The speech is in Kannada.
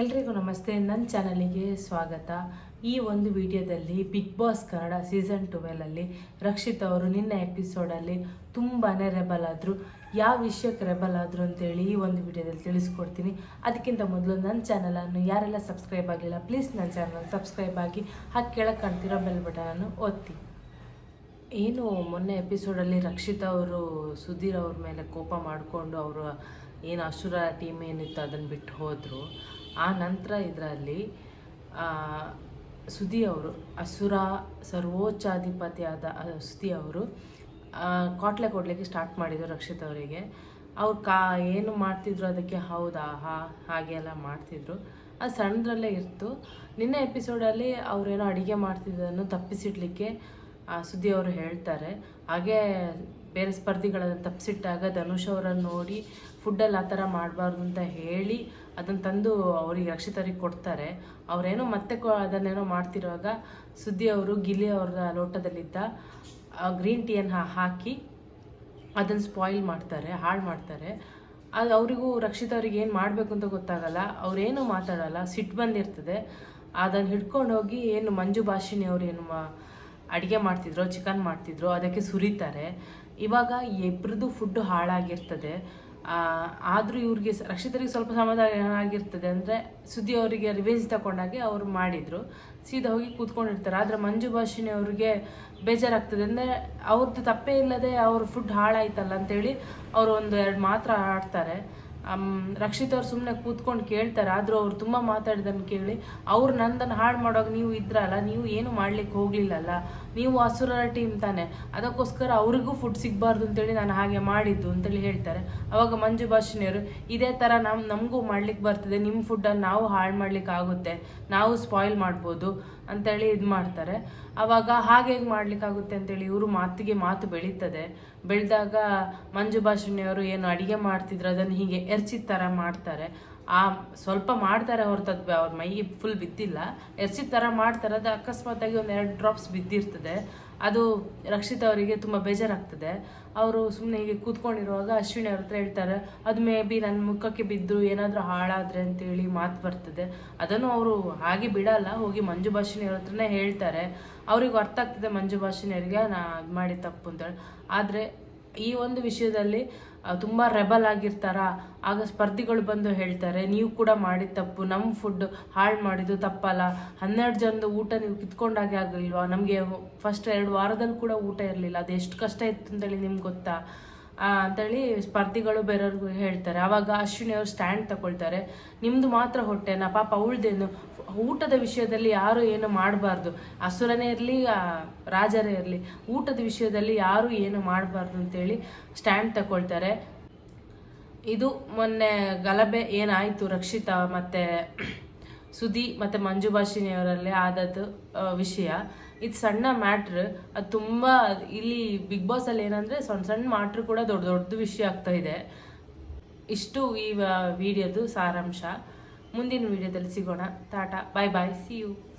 ಎಲ್ರಿಗೂ ನಮಸ್ತೆ ನನ್ನ ಚಾನಲಿಗೆ ಸ್ವಾಗತ. ಈ ಒಂದು ವಿಡಿಯೋದಲ್ಲಿ ಬಿಗ್ ಬಾಸ್ ಕನ್ನಡ ಸೀಸನ್ ಟುವೆಲಲ್ಲಿ ರಕ್ಷಿತ್ ಅವರು ನಿನ್ನ ಎಪಿಸೋಡಲ್ಲಿ ತುಂಬಾ ರೆಬಲ್ ಆದರು. ಯಾವ ವಿಷಯಕ್ಕೆ ರೆಬಲ್ ಆದರು ಅಂತೇಳಿ ಈ ಒಂದು ವಿಡಿಯೋದಲ್ಲಿ ತಿಳಿಸ್ಕೊಡ್ತೀನಿ. ಅದಕ್ಕಿಂತ ಮೊದಲು ನನ್ನ ಚಾನಲನ್ನು ಯಾರೆಲ್ಲ ಸಬ್ಸ್ಕ್ರೈಬ್ ಆಗಿಲ್ಲ, ಪ್ಲೀಸ್ ನನ್ನ ಚಾನಲ್ ಸಬ್ಸ್ಕ್ರೈಬ್ ಆಗಿ ಹಾಗೆ ಕೆಳಗೆ ಕಾಣ್ತಿರೋ ಬೆಲ್ ಬಟನನ್ನು ಒತ್ತಿ. ಏನು ಮೊನ್ನೆ ಎಪಿಸೋಡಲ್ಲಿ ರಕ್ಷಿತಾ ಅವರು, ಸುಧೀರ್ ಅವ್ರ ಮೇಲೆ ಕೋಪ ಮಾಡಿಕೊಂಡು ಅವರು ಏನು ಅಸುರ ಟೀಮ್ ಏನಿತ್ತು ಅದನ್ನು ಬಿಟ್ಟು ಹೋದರು. ಆ ನಂತರ ಇದರಲ್ಲಿ ಸುದಿ ಅವರು, ಅಸುರ ಸರ್ವೋಚ್ಚಾಧಿಪತಿಯಾದ ಸುದಿ ಅವರು ಕಾಟ್ಲೆ ಕೊಡಲಿಕ್ಕೆ ಸ್ಟಾರ್ಟ್ ಮಾಡಿದರು ರಕ್ಷಿತ್ ಅವರಿಗೆ. ಅವ್ರು ಕಾ, ಏನು ಮಾಡ್ತಿದ್ರು ಅದಕ್ಕೆ? ಹೌದಾ? ಹಾ, ಹಾಗೆ ಎಲ್ಲ ಮಾಡ್ತಿದ್ರು. ಅದು ಸಣ್ಣದ್ರಲ್ಲೇ ಇತ್ತು ನಿನ್ನೆ ಎಪಿಸೋಡಲ್ಲಿ ಅವರೇನೋ ಅಡುಗೆ ಮಾಡ್ತಿದ್ದನ್ನು ತಪ್ಪಿಸಿಡ್ಲಿಕ್ಕೆ ಆ, ಸುದ್ದಿ ಅವರು ಹೇಳ್ತಾರೆ. ಹಾಗೆ ಬೇರೆ ಸ್ಪರ್ಧಿಗಳನ್ನು ತಪ್ಪಿಸಿಟ್ಟಾಗ ಧನುಷ್ ಅವರನ್ನು ನೋಡಿ ಫುಡ್ಡಲ್ಲಿ ಆ ಥರ ಮಾಡಬಾರ್ದು ಅಂತ ಹೇಳಿ ಅದನ್ನು ತಂದು ಅವರಿಗೆ ರಕ್ಷಿತರಿಗೆ ಕೊಡ್ತಾರೆ. ಅವರೇನೋ ಮತ್ತೆ ಕೊ ಅದನ್ನೇನೋ ಮಾಡ್ತಿರುವಾಗ ಸುದ್ದಿ ಅವರು ಗಿಲ್ಲಿ ಅವ್ರ ಲೋಟದಲ್ಲಿದ್ದ ಗ್ರೀನ್ ಟೀಯನ್ನು ಹಾಕಿ ಅದನ್ನು ಸ್ಪಾಯಿಲ್ ಮಾಡ್ತಾರೆ, ಹಾಳು ಮಾಡ್ತಾರೆ. ಅದು ಅವರಿಗೂ ರಕ್ಷಿತ ಅವ್ರಿಗೆ ಏನು ಮಾಡಬೇಕು ಅಂತ ಗೊತ್ತಾಗಲ್ಲ. ಅವರೇನು ಮಾತಾಡಲ್ಲ, ಸಿಟ್ಟು ಬಂದಿರ್ತದೆ. ಅದನ್ನು ಹಿಡ್ಕೊಂಡು ಹೋಗಿ ಏನು ಮಂಜು ಭಾಷಿಣಿ ಅವರು ಏನು ಮಾ ಅಡುಗೆ ಮಾಡ್ತಿದ್ರು ಚಿಕನ್ ಮಾಡ್ತಿದ್ರು, ಅದಕ್ಕೆ ಸುರಿತಾರೆ. ಇವಾಗ ಇಬ್ಬರದ್ದು ಫುಡ್ ಹಾಳಾಗಿರ್ತದೆ. ಆದರೂ ಇವ್ರಿಗೆ ರಕ್ಷಿತರಿಗೆ ಸ್ವಲ್ಪ ಸಮಾಧಾನ ಆಗಿರ್ತದೆ ಅಂದರೆ ಸುದ್ದಿ ಅವರಿಗೆ ರಿವೇಜ್ ತಗೊಂಡಾಗೆ ಅವರು ಮಾಡಿದರು. ಸೀದಾ ಹೋಗಿ ಕೂತ್ಕೊಂಡಿರ್ತಾರೆ. ಆದರೆ ಮಂಜು ಭಾಷಿಣಿ ಅವ್ರಿಗೆ ಬೇಜಾರಾಗ್ತದೆ. ಅಂದರೆ ಅವ್ರದ್ದು ತಪ್ಪೇ ಇಲ್ಲದೆ ಅವ್ರ ಫುಡ್ ಹಾಳಾಯ್ತಲ್ಲ ಅಂತೇಳಿ ಅವರು ಒಂದು ಎರಡು ಮಾತ್ರ ಆಡ್ತಾರೆ. ರಕ್ಷಿತ್ ಅವ್ರು ಸುಮ್ಮನೆ ಕೂತ್ಕೊಂಡು ಕೇಳ್ತಾರೆ, ಆದರೂ ಅವ್ರು ತುಂಬ ಮಾತಾಡಿದನ್ನು ಕೇಳಿ, ಅವ್ರು ನಂದನ್ನು ಹಾಳು ಮಾಡೋಕೆ ನೀವು ಇದ್ರಲ್ಲ, ನೀವು ಏನು ಮಾಡ್ಲಿಕ್ಕೆ ಹೋಗಲಿಲ್ಲಲ್ಲ, ನೀವು ಅಸುರರ ಟೀಮ್ ತಾನೆ, ಅದಕ್ಕೋಸ್ಕರ ಅವ್ರಿಗೂ ಫುಡ್ ಸಿಗಬಾರ್ದು ಅಂತೇಳಿ ನಾನು ಹಾಗೆ ಮಾಡಿದ್ದು ಅಂತೇಳಿ ಹೇಳ್ತಾರೆ. ಅವಾಗ ಮಂಜು ಭಾಷಿಣಿಯವರು, ಇದೇ ಥರ ನಮ್ಮ ನಮಗೂ ಮಾಡ್ಲಿಕ್ಕೆ ಬರ್ತದೆ ನಿಮ್ಮ ಫುಡ್ಡನ್ನು ನಾವು ಹಾಳು ಮಾಡ್ಲಿಕ್ಕೆ ಆಗುತ್ತೆ, ನಾವು ಸ್ಪಾಯ್ಲ್ ಮಾಡ್ಬೋದು ಅಂತೇಳಿ ಇದು ಮಾಡ್ತಾರೆ. ಅವಾಗ ಹಾಗೆ ಹೇಗೆ ಮಾಡಲಿಕ್ಕಾಗುತ್ತೆ ಅಂತೇಳಿ ಇವರು ಮಾತಿಗೆ ಮಾತು ಬೆಳೀತದೆ. ಬೆಳೆದಾಗ ಮಂಜು ಭಾಷಣಿಯವರು ಏನು ಅಡುಗೆ ಮಾಡ್ತಿದ್ರು, ಅದನ್ನು ಹೀಗೆ ಎರ್ಚಿದ ಥರ ಮಾಡ್ತಾರೆ. ಆ ಸ್ವಲ್ಪ ಮಾಡ್ತಾರೆ ಹೊರತದ್ದು ಅವ್ರ ಮೈಗೆ ಫುಲ್ ಬಿದ್ದಿಲ್ಲ. ಎರ್ಚಿದ ಥರ ಮಾಡ್ತಾರೆ, ಅದು ಅಕಸ್ಮಾತಾಗಿ ಒಂದು ಎರಡು ಡ್ರಾಪ್ಸ್ ಬಿದ್ದಿರ್ತದೆ. ಅದು ರಕ್ಷಿತ್ ಅವರಿಗೆ ತುಂಬ ಬೇಜಾರಾಗ್ತದೆ. ಅವರು ಸುಮ್ಮನೆ ಹೀಗೆ ಕೂತ್ಕೊಂಡಿರುವಾಗ ಅಶ್ವಿನಿ ಅವ್ರ ಹತ್ರ ಹೇಳ್ತಾರೆ, ಅದು ಮೇ ಬಿ ನನ್ನ ಮುಖಕ್ಕೆ ಬಿದ್ದು ಏನಾದರೂ ಹಾಳಾದರೆ ಅಂತೇಳಿ ಮಾತು ಬರ್ತದೆ. ಅದನ್ನು ಅವರು ಹಾಗೆ ಬಿಡಲ್ಲ, ಹೋಗಿ ಮಂಜು ಭಾಷಿಣಿ ಅವ್ರ ಹತ್ರನೇ ಹೇಳ್ತಾರೆ. ಅವ್ರಿಗೆ ಅರ್ಥ ಆಗ್ತದೆ ಮಂಜು ಭಾಷಿಣಿಯರಿಗೆ ನಾ ಅದು ಮಾಡಿ ತಪ್ಪು ಅಂತೇಳಿ. ಆದರೆ ಈ ಒಂದು ವಿಷಯದಲ್ಲಿ ತುಂಬ ರೆಬಲ್ ಆಗಿರ್ತಾರ. ಆಗ ಸ್ಪರ್ಧಿಗಳು ಬಂದು ಹೇಳ್ತಾರೆ, ನೀವು ಕೂಡ ಮಾಡಿದ ತಪ್ಪು ನಮ್ಮ ಫುಡ್ ಹಾಳು ಮಾಡಿದ್ದು ತಪ್ಪಲ್ಲ. ಹನ್ನೆರಡು ಜನದ ಊಟ ನೀವು ಕಿತ್ಕೊಂಡಾಗೆ ಆಗಲಿಲ್ವಾ? ನಮಗೆ ಫಸ್ಟ್ ಎರಡು ವಾರದಲ್ಲಿ ಕೂಡ ಊಟ ಇರಲಿಲ್ಲ. ಅದು ಎಷ್ಟು ಕಷ್ಟ ಇತ್ತು ಅಂತೇಳಿ ನಿಮ್ಗೆ ಗೊತ್ತಾ? ಅಂತೇಳಿ ಸ್ಪರ್ಧಿಗಳು ಬೇರೆಯವ್ರಿಗೂ ಹೇಳ್ತಾರೆ. ಆವಾಗ ಅಶ್ವಿನಿ ಅವರು ಸ್ಟ್ಯಾಂಡ್ ತಗೊಳ್ತಾರೆ. ನಿಮ್ಮದು ಮಾತ್ರ ಹೊಟ್ಟೆನ? ಪಾಪ ಅವಳ್ದೇನು ಊಟದ ವಿಷಯದಲ್ಲಿ ಯಾರು ಏನು ಮಾಡಬಾರ್ದು. ಅಸುರನೇ ಇರಲಿ ರಾಜರೇ ಇರಲಿ, ಊಟದ ವಿಷಯದಲ್ಲಿ ಯಾರು ಏನು ಮಾಡಬಾರ್ದು ಅಂತೇಳಿ ಸ್ಟ್ಯಾಂಡ್ ತಗೊಳ್ತಾರೆ. ಇದು ಮೊನ್ನೆ ಗಲಭೆ ಏನಾಯಿತು ರಕ್ಷಿತಾ ಮತ್ತು ಸುದಿ ಮತ್ತು ಮಂಜುಭಾಷಿನಿಯವರಲ್ಲಿ ಆದದ್ದು ವಿಷಯ. ಇದು ಸಣ್ಣ ಮ್ಯಾಟ್ರ್, ಅದು ತುಂಬ ಇಲ್ಲಿ ಬಿಗ್ ಬಾಸ್ ಅಲ್ಲಿ ಏನಂದ್ರೆ ಸಣ್ಣ ಸಣ್ಣ ಮ್ಯಾಟ್ರ್ ಕೂಡ ದೊಡ್ಡ ದೊಡ್ಡ ವಿಷಯ ಆಗ್ತಾ ಇದೆ. ಇಷ್ಟು ಈ ವಿಡಿಯೋದು ಸಾರಾಂಶ. ಮುಂದಿನ ವಿಡಿಯೋದಲ್ಲಿ ಸಿಗೋಣ. Tata bye bye see you